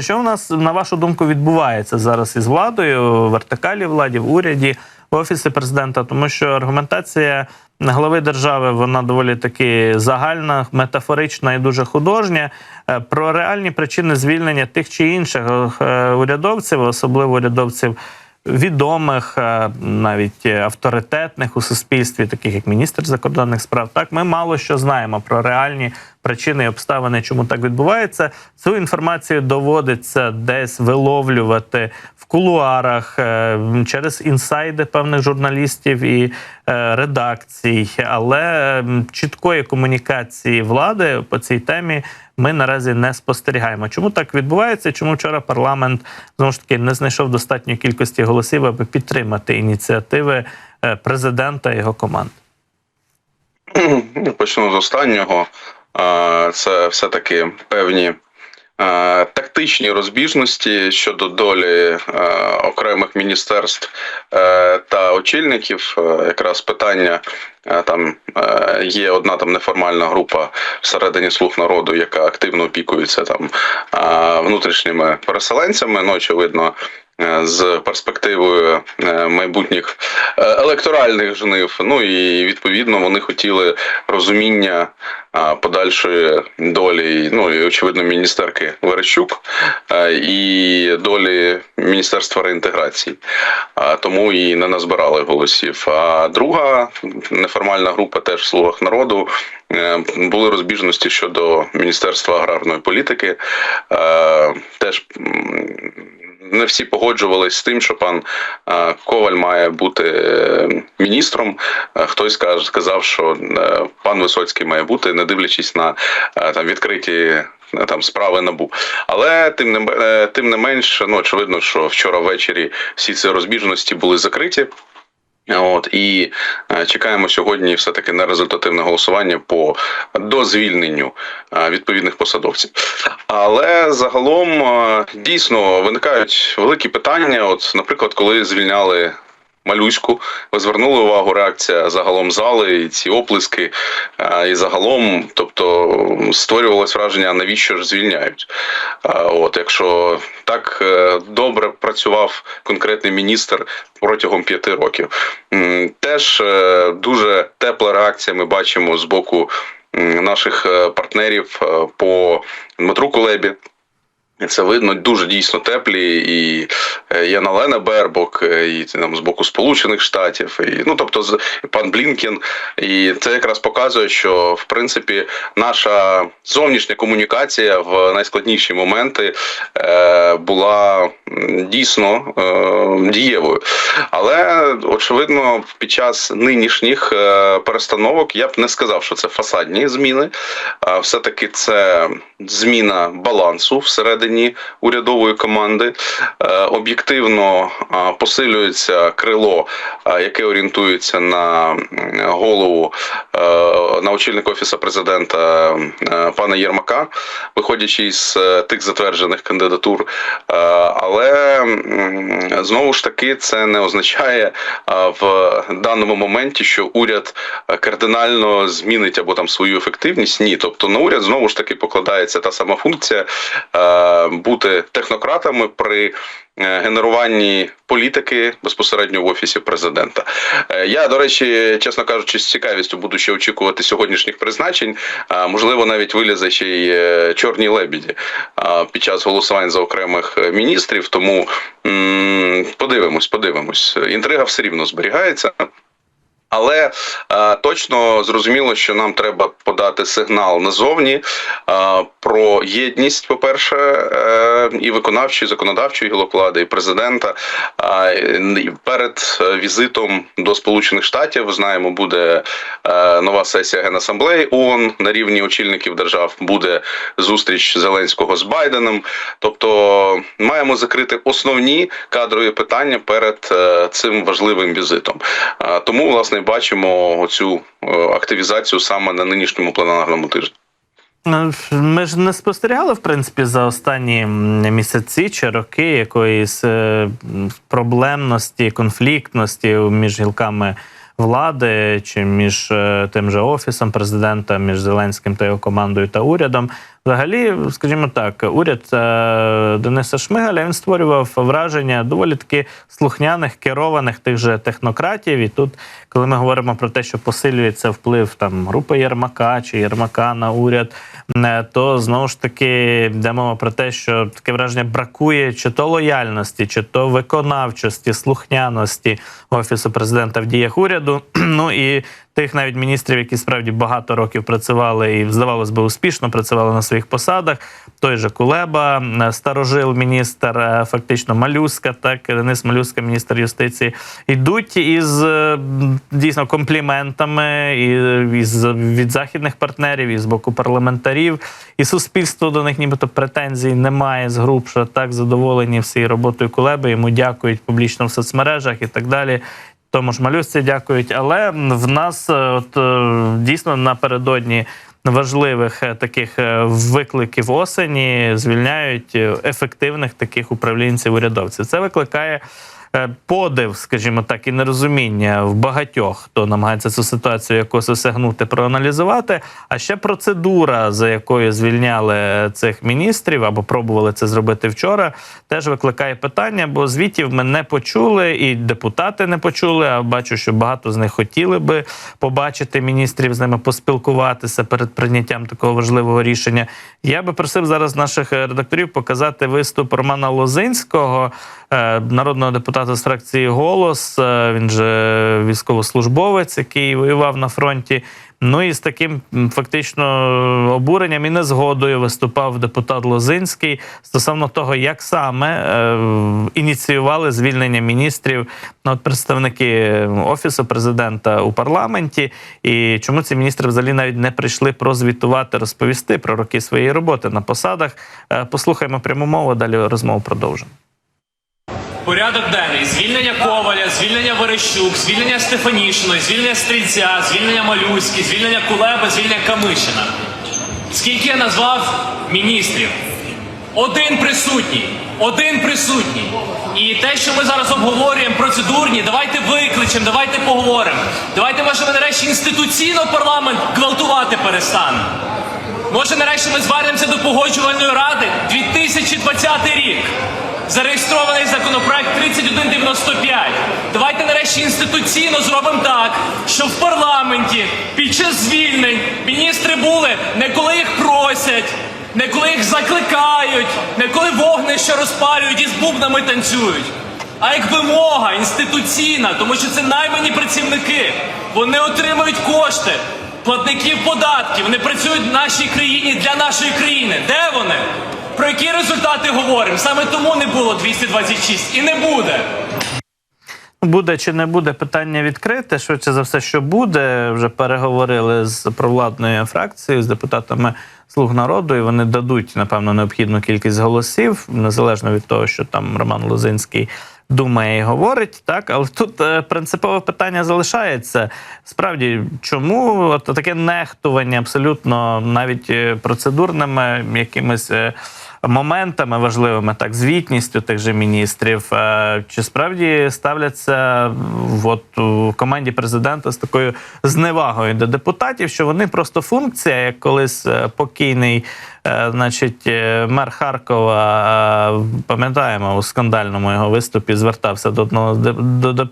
Що у нас, на вашу думку, відбувається зараз із владою, вертикалі владі, в уряді, в офісі президента? Тому що аргументація глави держави вона доволі таки загальна, метафорична і дуже художня. Е, Про реальні причини звільнення тих чи інших е, урядовців, особливо урядовців відомих, е, навіть авторитетних у суспільстві, таких як міністр закордонних справ. Так, ми мало що знаємо про реальні причини і обставини, чому так відбувається. Цю інформацію доводиться десь виловлювати в кулуарах е, через інсайди певних журналістів і е, редакцій, але чіткої комунікації влади по цій темі ми наразі не спостерігаємо. Чому так відбувається? Чому вчора парламент знову ж таки не знайшов достатньої кількості голосів, аби підтримати ініціативи е, президента і його команди? Ну, Почну з останнього. Це все-таки певні тактичні розбіжності щодо долі окремих міністерств е, та очільників. Е, Якраз питання е, там є одна там неформальна група всередині слуг народу, яка активно опікується там внутрішніми переселенцями. Ну, очевидно, з перспективою е, майбутніх е, електоральних жнив. Ну і відповідно вони хотіли розуміння подальшої долі, ну і очевидно, міністерки Верещук е, і долі Міністерства реінтеграції. Тому і не назбирали голосів. А друга неформальна група теж в слугах народу. е, Були розбіжності щодо Міністерства аграрної політики. Е, Теж не всі погоджувались з тим, що пан е, Коваль має бути е, міністром. Е, Хтось сказав, що пан Висоцький має бути, не дивлячись на там відкриті там справи набу. Але тим не тим не менш, ну очевидно, що вчора ввечері всі ці розбіжності були закриті. От і е, чекаємо сьогодні все таки на результативне голосування по дозвільненню е, відповідних посадовців. Але загалом е, дійсно виникають великі питання. От, наприклад, коли звільняли. Малюську, ви звернули увагу реакція загалом зали, і ці оплески, і загалом, тобто створювалось враження, навіщо ж звільняють. От, якщо так е, добре працював конкретний міністр протягом п'яти років, теж е, дуже тепла реакція ми бачимо з боку наших е, партнерів по Дмитру Кулебі. Це видно дуже дійсно теплі, і е, Яна Лена Бербок, е, і там з боку Сполучених Штатів, і ну тобто з пан Блінкен. І це якраз показує, що в принципі наша зовнішня комунікація в найскладніші моменти е, була дійсно е, дієвою. Але очевидно, під час нинішніх е, перестановок я б не сказав, що це фасадні зміни. А все-таки це зміна балансу всередині урядової команди. Е, Об'єктивно посилюється крило, яке орієнтується на голову е, на очільника офісу президента е, пана Єрмака, виходячи із е, тих затверджених кандидатур. Е, Але знову ж таки це не означає в даному моменті, що уряд е, кардинально змінить або там свою ефективність. Ні, тобто на уряд знову ж таки покладається та сама функція е, бути технократами при е, генеруванні політики безпосередньо в офісі президента. Е, Я, до речі, чесно кажучи, з цікавістю буду ще очікувати сьогоднішніх призначень. А, Можливо, навіть вилізе ще й е, чорні лебіді під час голосувань за окремих е, міністрів. Тому подивимось, подивимось. Інтрига все рівно зберігається. Але е, точно зрозуміло, що нам треба подати сигнал назовні е, про єдність, по-перше, е, і виконавчої, і законодавчої гілок влади, і президента. Е, перед візитом до Сполучених Штатів знаємо, буде е, нова сесія Генасамблеї ООН на рівні очільників держав. Буде зустріч Зеленського з Байденом. Тобто маємо закрити основні кадрові питання перед е, цим важливим візитом. Е, Тому, власне, бачимо оцю е, активізацію саме на нинішньому пленарному тижні. Ну, Ми ж не спостерігали, в принципі, за останні місяці чи роки якоїсь е, проблемності, конфліктності між гілками влади чи між е, тим же офісом президента, між Зеленським та його командою та урядом. Взагалі, скажімо так, уряд е, Дениса Шмигаля він створював враження доволі таки слухняних, керованих тих же технократів. І тут, коли ми говоримо про те, що посилюється вплив там групи Єрмака чи Єрмака на уряд, е, то знову ж таки йде мова про те, що таке враження бракує чи то лояльності, чи то виконавчості, слухняності офісу президента в діях уряду. Ну і тих навіть міністрів, які справді багато років працювали і здавалось би успішно працювали на своїх посадах. Той же Кулеба, е, старожил міністр, е, фактично Малюска, так Денис Малюска, міністр юстиції, йдуть із е, дійсно компліментами і із від західних партнерів, і з боку парламентарів, і суспільство до них, нібито претензій немає з груп, що так задоволені всією роботою Кулеби. Йому дякують публічно в соцмережах і так далі. Тому ж малюсці дякують. Але в нас е, от е, дійсно напередодні важливих е, таких викликів осені звільняють ефективних таких управлінців урядовців. Це викликає. Е, Подив, скажімо так, і нерозуміння в багатьох, хто намагається цю ситуацію якось осягнути, проаналізувати. А ще процедура, за якою звільняли цих міністрів або пробували це зробити вчора, теж викликає питання, бо звітів ми не почули, і депутати не почули. А бачу, що багато з них хотіли би побачити міністрів, з ними поспілкуватися перед прийняттям такого важливого рішення. Я би просив зараз наших редакторів показати виступ Романа Лозинського, народного депутата з фракції Голос. Е, Він же військовослужбовець, який воював на фронті. Ну і з таким фактично обуренням і незгодою виступав депутат Лозинський стосовно того, як саме е, ініціювали звільнення міністрів ну, от представники офісу президента у парламенті, і чому ці міністри взагалі навіть не прийшли прозвітувати, розповісти про роки своєї роботи на посадах. Е, послухаємо пряму мову. Далі розмову продовжимо. Порядок денний звільнення Коваля, звільнення Верещук, звільнення Стефанішиної, звільнення Стрільця, звільнення Малюськи, звільнення Кулеба, звільнення Камишина. Скільки я назвав міністрів? Один присутній. Один присутній. І те, що ми зараз обговорюємо, процедурні, давайте викличемо, давайте поговоримо. Давайте, може, ми нарешті інституційно парламент гвалтувати перестанемо. Може, нарешті ми звернемося до погоджувальної ради 2020 рік. Зареєстрований законопроект 3195. Давайте нарешті інституційно зробимо так, щоб в парламенті під час звільнень міністри були не коли їх просять, не коли їх закликають, не коли вогнище розпалюють і з бубнами танцюють. А як вимога інституційна, тому що це наймані працівники. Вони отримують кошти платників податків. Вони працюють в нашій країні для нашої країни. Де вони? Про які результати говоримо? Саме тому не було 226 і не буде. Буде чи не буде питання відкрите. Швидше за все, що буде. Вже переговорили з провладною фракцією, з депутатами Слуг народу, і вони дадуть, напевно, необхідну кількість голосів, незалежно від того, що там Роман Лозинський думає і говорить. Так, але тут е, принципове питання залишається. Справді, чому от таке нехтування абсолютно навіть е, процедурними якимись. Моментами важливими, так звітністю тих же міністрів. Е, Чи справді ставляться от у команді президента з такою зневагою до депутатів, що вони просто функція, як колись е, покійний, е, значить, мер Харкова, пам'ятаємо, у скандальному його виступі звертався до одного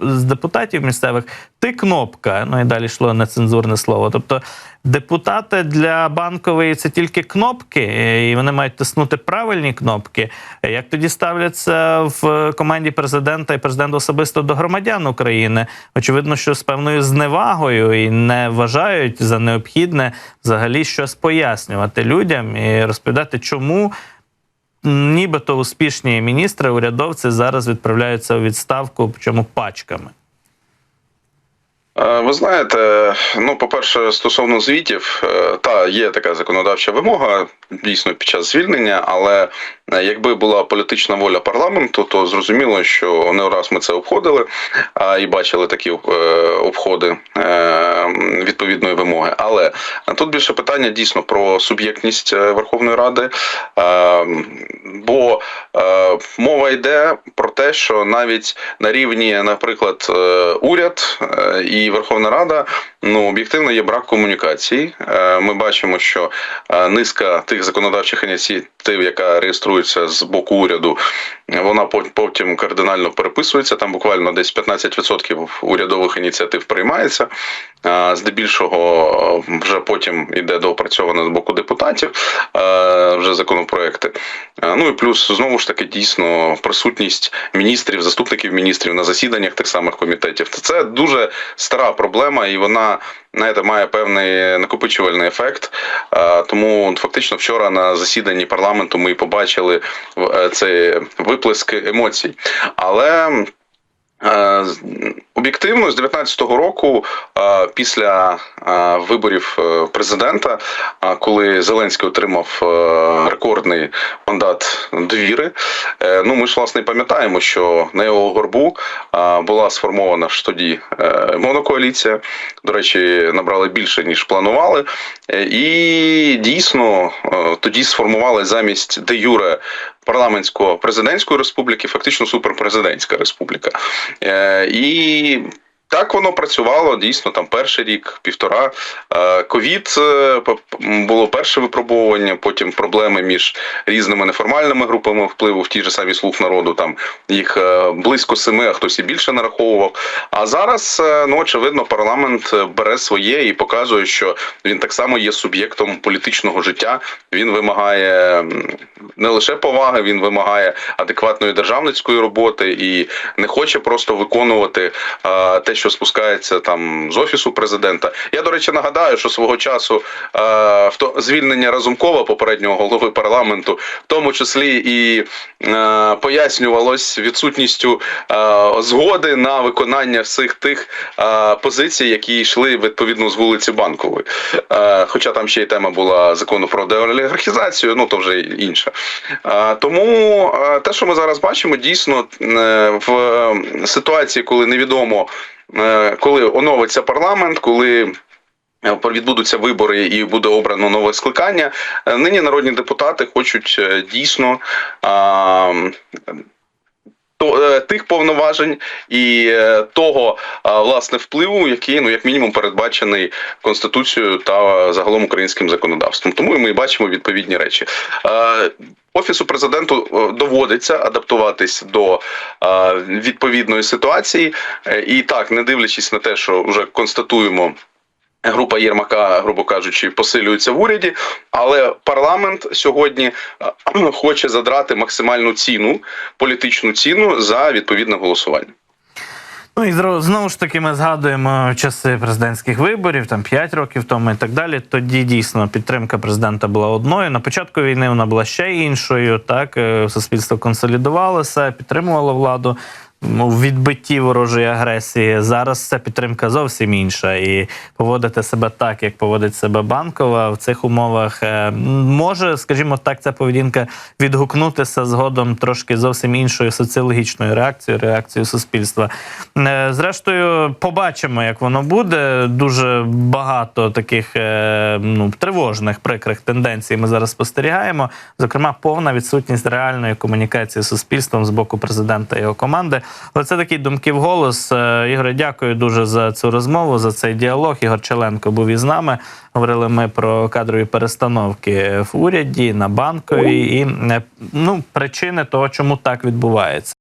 з депутатів місцевих. Ти кнопка. Ну і далі йшло нецензурне слово. Тобто депутати для банкової це тільки кнопки, е, і вони мають тиснути правильні кнопки. Е, Як тоді ставляться в команді президента і президент особисто до громадян України? Очевидно, що з певною зневагою і не вважають за необхідне взагалі щось пояснювати людям і розповідати, чому. Нібито успішні міністри, урядовці зараз відправляються у відставку, причому пачками. Е, Ви знаєте, ну, по-перше, стосовно звітів, е, та є така законодавча вимога дійсно під час звільнення, але е, якби була політична воля парламенту, то зрозуміло, що не раз ми це обходили і бачили такі обходи відповідної вимоги. Але тут більше питання дійсно про суб'єктність Верховної Ради, бо мова йде про те, що навіть на рівні, наприклад, уряд е, Верховна Рада, ну об'єктивно є брак комунікації. Е, Ми бачимо, що е, низка тих законодавчих ініціатив, яка реєструється з боку уряду, вона пот- потім кардинально переписується. Там буквально десь 15% урядових ініціатив приймається. А, Здебільшого е, вже потім іде доопрацьовано з боку депутатів е, вже законопроекти. Е, Ну і плюс знову ж таки дійсно присутність міністрів, заступників міністрів на засіданнях тих самих комітетів. Це дуже стара проблема, і вона знаєте, має певний накопичувальний ефект. Тому фактично вчора на засіданні парламенту ми побачили е, цей виплеск емоцій. Але Е, Об'єктивно, з 19-го року, після виборів е, президента, коли Зеленський отримав е, рекордний мандат довіри, е, ну ми ж власне пам'ятаємо, що на його горбу була сформована ж тоді монокоаліція. До речі, набрали більше ніж планували, і дійсно тоді сформували замість де юре парламентсько президентської республіки, фактично суперпрезидентська республіка. Е, і так воно працювало дійсно там перший рік, півтора. Е, Ковід е, було перше випробовування, потім проблеми між різними неформальними групами впливу в ті ж самі слуг народу. Там їх близько семи, а хтось і більше нараховував. А зараз, ну очевидно, парламент бере своє і показує, що він так само є суб'єктом політичного життя. Він вимагає не лише поваги, він вимагає адекватної державницької роботи і не хоче просто виконувати е, те, що спускається там з офісу президента. Я до речі нагадаю, що свого часу то звільнення Разумкова, попереднього голови парламенту, в тому числі і е, пояснювалось відсутністю е, згоди на виконання всіх тих е, позицій, які йшли відповідно з вулиці Банкової. Е, хоча там ще й тема була закону про деолігархізацію, ну то вже інше. Е, тому е, те, що ми зараз бачимо, дійсно е, в ситуації, коли невідомо, коли оновиться парламент, коли. Відбудуться вибори і буде обрано нове скликання. Нині народні депутати хочуть дійсно то, е, тих повноважень і е, того власне впливу, який ну як мінімум передбачений конституцією та загалом українським законодавством. Тому ми і бачимо відповідні речі. Е, Офісу президенту доводиться адаптуватись до відповідної ситуації, і так, не дивлячись на те, що вже констатуємо. Група Єрмака, грубо кажучи, посилюється в уряді, але парламент сьогодні е, хоче задрати максимальну ціну, політичну ціну за відповідне голосування. Ну і знову ж таки ми згадуємо часи президентських виборів, там 5 років тому і так далі. Тоді дійсно підтримка президента була одною. На початку війни вона була ще іншою. Так е, суспільство консолідувалося, підтримувало владу ну, в відбитті ворожої агресії. Зараз ця підтримка зовсім інша. І поводити себе так, як поводить себе банкова в цих умовах, е, може, скажімо так, ця поведінка відгукнутися згодом трошки зовсім іншою соціологічною реакцією, реакцією суспільства. Е, Зрештою, побачимо, як воно буде. Дуже багато таких е, ну, тривожних, прикрих тенденцій ми зараз спостерігаємо. Зокрема, повна відсутність реальної комунікації з суспільством з боку президента і його команди. Але це такі думки в голос. Е, Ігоре, дякую дуже за цю розмову, за цей діалог. Ігор Челенко був із нами. Говорили ми про кадрові перестановки в уряді на банковій і е, ну, причини того, чому так відбувається.